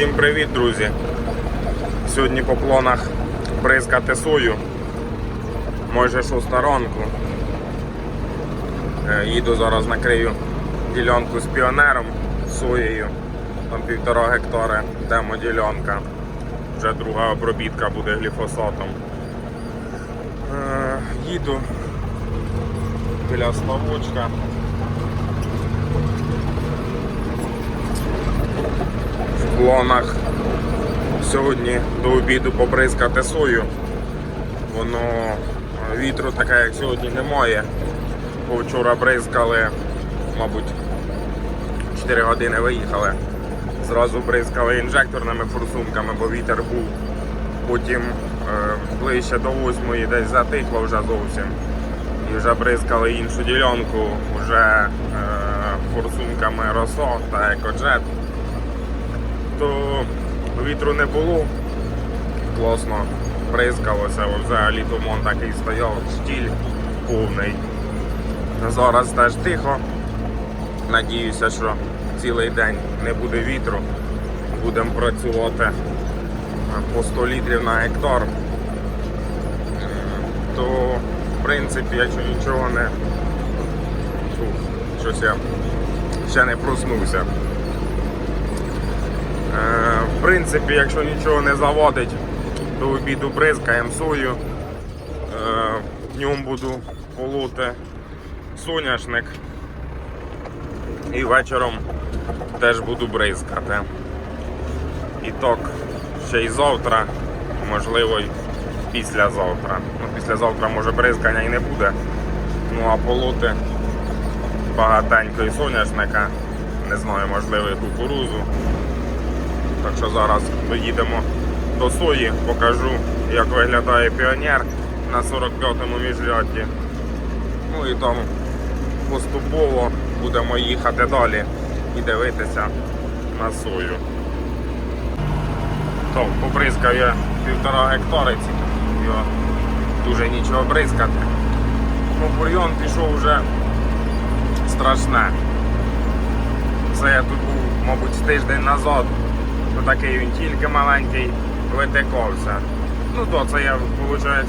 Всім привіт, друзі! Сьогодні по планах бризкати сою. Майже шоста ранку. Е, Їду зараз накрию ділянку з піонером соєю. Там півтора гектари демоділянка. Вже друга обробітка буде гліфосатом. Е, Їду біля Славочка. В планах сьогодні до обіду побризкати сою. Воно вітру таке, як сьогодні, немає. Вчора бризкали, мабуть, 4 години виїхали. Зразу бризкали інжекторними форсунками, бо вітер був. Потім е, ближче до 8 десь затихло вже зовсім. І вже бризкали іншу ділянку, вже е, форсунками Росо та Екоджет то вітру не було. Класно бризкалося, взагалі туман такий стояв, штіль повний. Зараз теж тихо. Надіюся, що цілий день не буде вітру. Будемо працювати по 100 літрів на гектар. То, в принципі, якщо нічого не... Фух, щось я ще не проснувся. Е, В принципі, якщо нічого не заводить, до обіду бризкаємо сою. Е, Днем буду полоти соняшник. І вечором теж буду бризкати. І так, ще й завтра, можливо, й післязавтра. Ну, післязавтра може бризкання і не буде. Ну а полоти і соняшника. Не знаю, можливо, і кукурузу. Так що зараз доїдемо до сої, покажу, як виглядає піонер на 45-му міжрядді. Ну і там поступово будемо їхати далі і дивитися на сою. То, побризкав я півтора гектари ці, його дуже нічого бризкати. Ну, бурйон пішов вже страшне. Це я тут був, мабуть, тиждень назад. То такий він тільки маленький витикався. Ну то це я, виходить,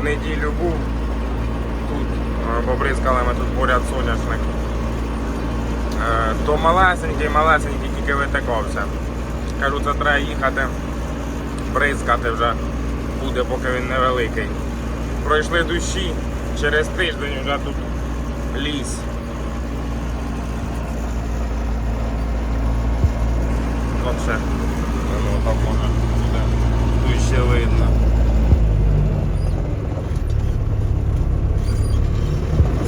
в неділю був тут, е, побризкали ми тут поряд соняшник. Е, То малесенький, малесенький тільки витикався. Кажу, це треба їхати, бризкати вже буде, поки він невеликий. Пройшли душі, через тиждень вже тут ліс. Оце. Ну, так може буде дужче видно.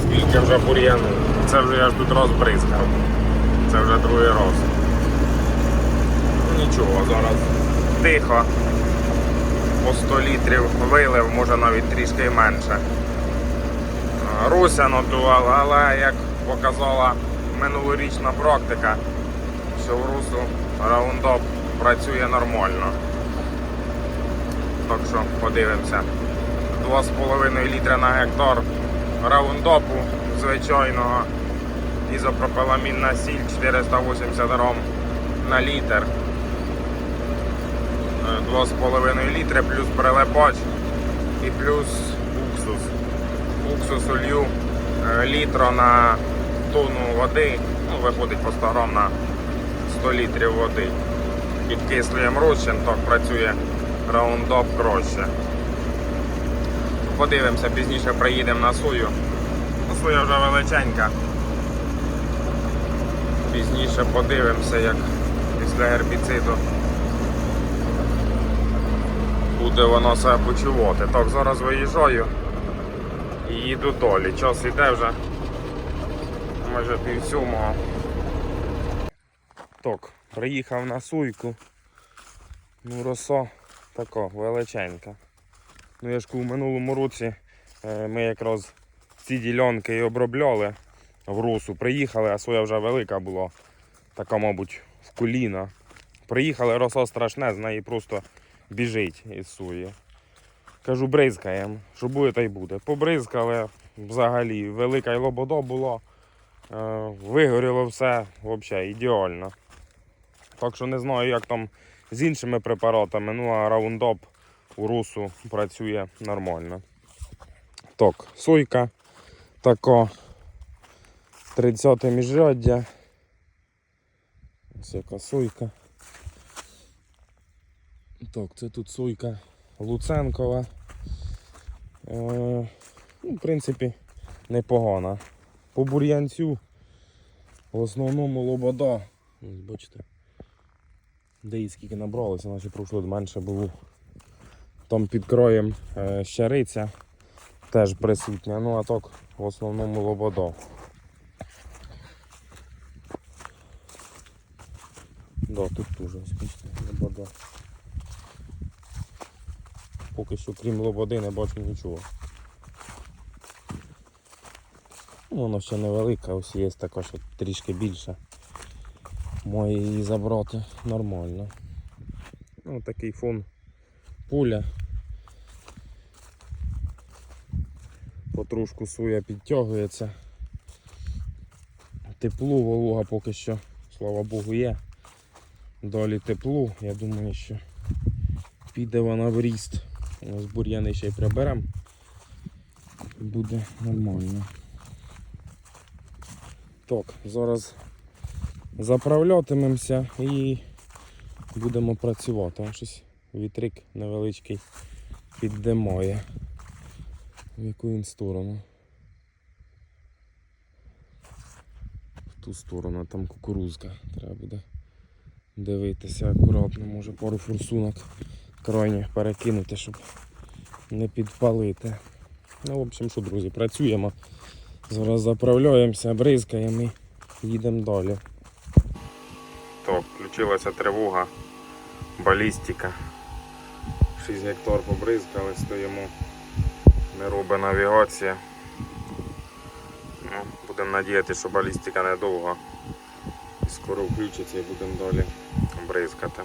Скільки вже бур'яну. Це вже я ж тут розбризкав. Це вже другий раз. Ну, Нічого, зараз тихо. По 100 літрів вилив, може навіть трішки менше. Руся нотувала, але як показала минулорічна практика, що в русу раундоп працює нормально. Так що подивимося. 2,5 літра на гектар раундопу звичайного ізопропеламінна сіль 480 грам на літр. Е, 2,5 літри плюс прилипач і плюс уксус. Уксус олью е, літра на тонну води, ну, виходить по 100 грам на 100 літрів води. Підкислюємо розчин, так працює раундоп краще. Подивимося, пізніше приїдемо на сою. Ну, Соя вже величенька. Пізніше подивимося, як після гербіциду буде воно себе почувати. Так, зараз виїжджаю і їду долі. Час іде вже. Може пів сьомого. Так, приїхав на суйку. Ну, роса така величенька. Ну я ж в минулому році е, ми якраз ці ділянки і обробляли в росу. Приїхали, а соя вже велика була. Така, мабуть, в коліна. Приїхали, роса страшне, з неї просто біжить із сої. Кажу, бризкаємо, що буде, та й буде. Побризкали взагалі, велика й лободо було. Е, Вигоріло все взагалі ідеально. Так що не знаю, як там з іншими препаратами. Ну а раундап у русу працює нормально. Так, сойка така 30 міжряддя. Ось яка сойка. Так, це тут сойка Луценкова. Е, ну, в принципі, непогана. По бур'янцю в основному лобода. Ось бачите. Де і скільки набралося, наче пройшло менше було. Там під краєм е, щариця теж присутня. Ну а так в основному лобода. Да, тут теж бачите, лобода. Поки що крім лободи не бачу нічого. Ну, Воно ще невелике, ось є така, що трішки більше. Має її забрати нормально. Ну, такий фон пуля. Потрушку суя підтягується. Тепло, волога поки що, слава Богу, є. Далі тепло, я думаю, що піде вона в ріст. Ось бур'яни ще й приберемо. Буде нормально. Так, зараз заправлятимемося і будемо працювати. Там щось вітрик невеличкий піддимає. В яку він сторону? В ту сторону, там кукурузка. Треба буде дивитися акуратно, може пару форсунок крайніх перекинути, щоб не підпалити. Ну, в общем, що, друзі, працюємо. Зараз заправляємося, бризкаємо і їдемо далі. Так, включилася тривога, балістика. 6 гектар побризкали, стоїмо. Не робить навігація. Ну, будемо надіятися, що балістика недовго. Скоро включиться і будемо далі бризкати.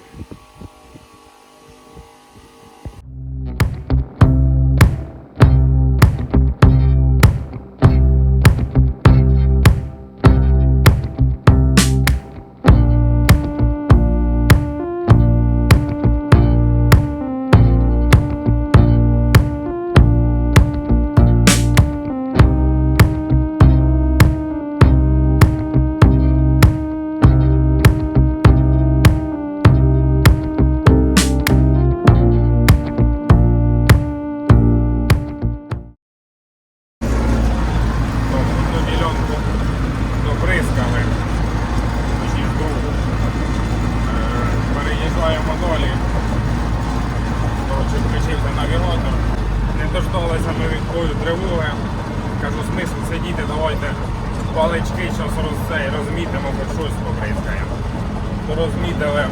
Розмітимо, хоч щось побризкаємо. Розмітили,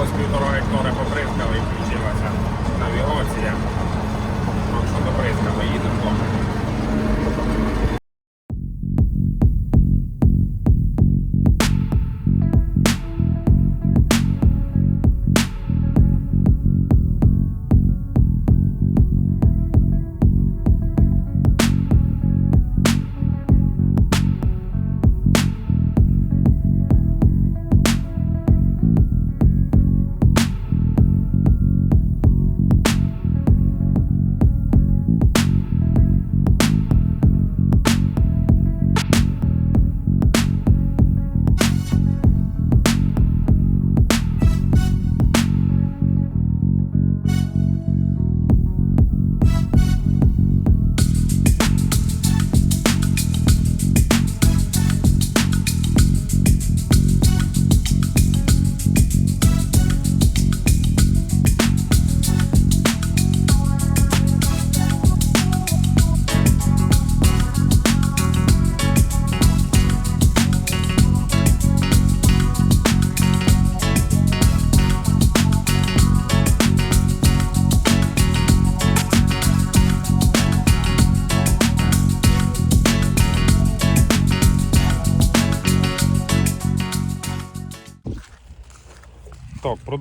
ось півтора гектора побризкали і включилася навігація. Так що добризкали, їдемо.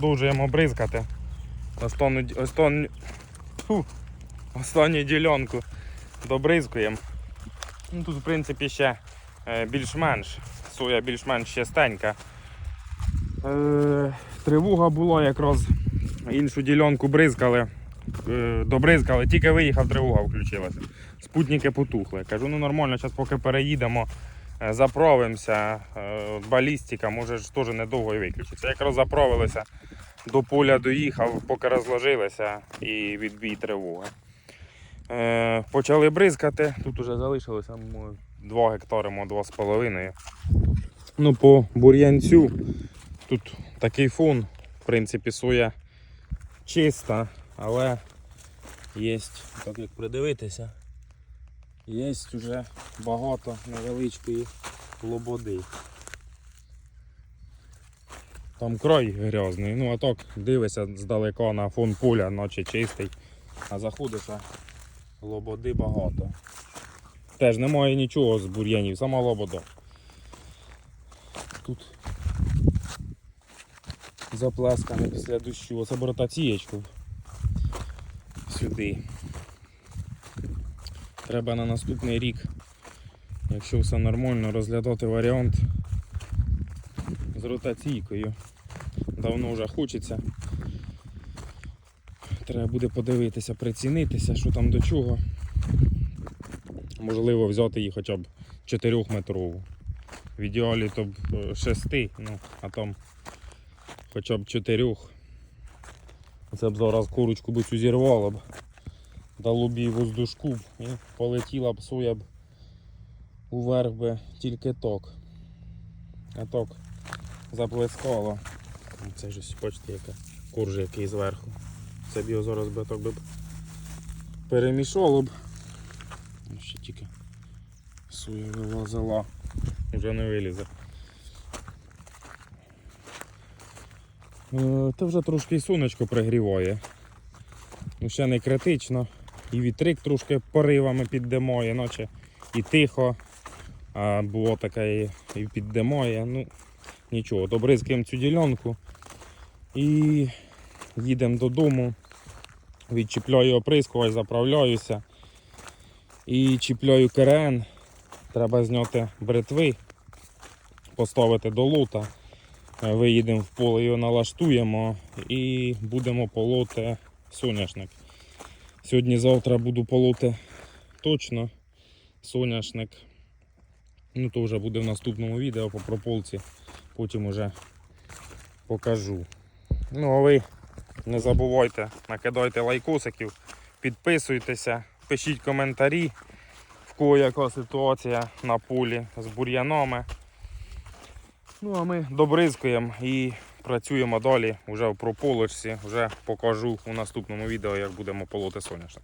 Продовжуємо бризкати. Останню, останню, фу, останню ділянку добризкуємо. Ну, тут, в принципі, ще е, більш-менш. Соя більш-менш чистенька. Е, тривога була якраз іншу ділянку бризкали. Е, добризкали, тільки виїхав, тривога включилася. Спутники потухли. Кажу, ну нормально, зараз поки переїдемо, заправимося. Е, балістика, може ж теж недовго і виключиться. Якраз заправилися, до поля доїхав, поки розложилися і відбій тривоги. Е, почали бризкати. Тут вже залишилося 2 гектари, мо 2,5. Ну, по бур'янцю тут такий фон, в принципі, соя чиста, але є, так як придивитися, є вже багато невеличкої лободи. Там край грязний, ну а так дивишся здалека на фон поля, наче чистий, а заходиш, лободи багато. Теж немає нічого з бур'янів, сама лобода. Тут заплескане після дощу. Оце ротацієчку сюди. Треба на наступний рік, якщо все нормально, розглядати варіант з ротаційкою. Давно вже хочеться. Треба буде подивитися, прицінитися, що там до чого. Можливо, взяти її хоча б 4 метрову. В ідеалі то б 6, ну, а там хоча б 4. Це б зараз курочку цю зірвало б. Дало б їй воздушку і полетіла б соя б уверх би тільки ток. А ток заплескало. Це ж бачите, яка куржа який зверху. Це б його зараз би так би перемішало б. Ну, Ще тільки соя вилазила. Вже не вилізе. Е, Та вже трошки і сонечко пригріває. Ну, ще не критично. І вітрик трошки поривами піддимає, наче і тихо. А було таке і, і піддимає. Ну, нічого, добризкаємо цю ділянку і їдемо додому. Відчіпляю оприскувач, заправляюся і чіпляю КРН. Треба зняти бритви, поставити до лута. Е, Виїдемо в поле, його налаштуємо і будемо полоти соняшник. Сьогодні-завтра буду полоти точно соняшник. Ну то вже буде в наступному відео по прополці. Потім уже покажу. Ну а ви не забувайте, накидайте лайкосиків, підписуйтеся, пишіть коментарі, в кого яка ситуація на полі з бур'янами. Ну а ми добризкуємо і працюємо далі вже в прополочці. Вже покажу у наступному відео, як будемо полоти соняшник.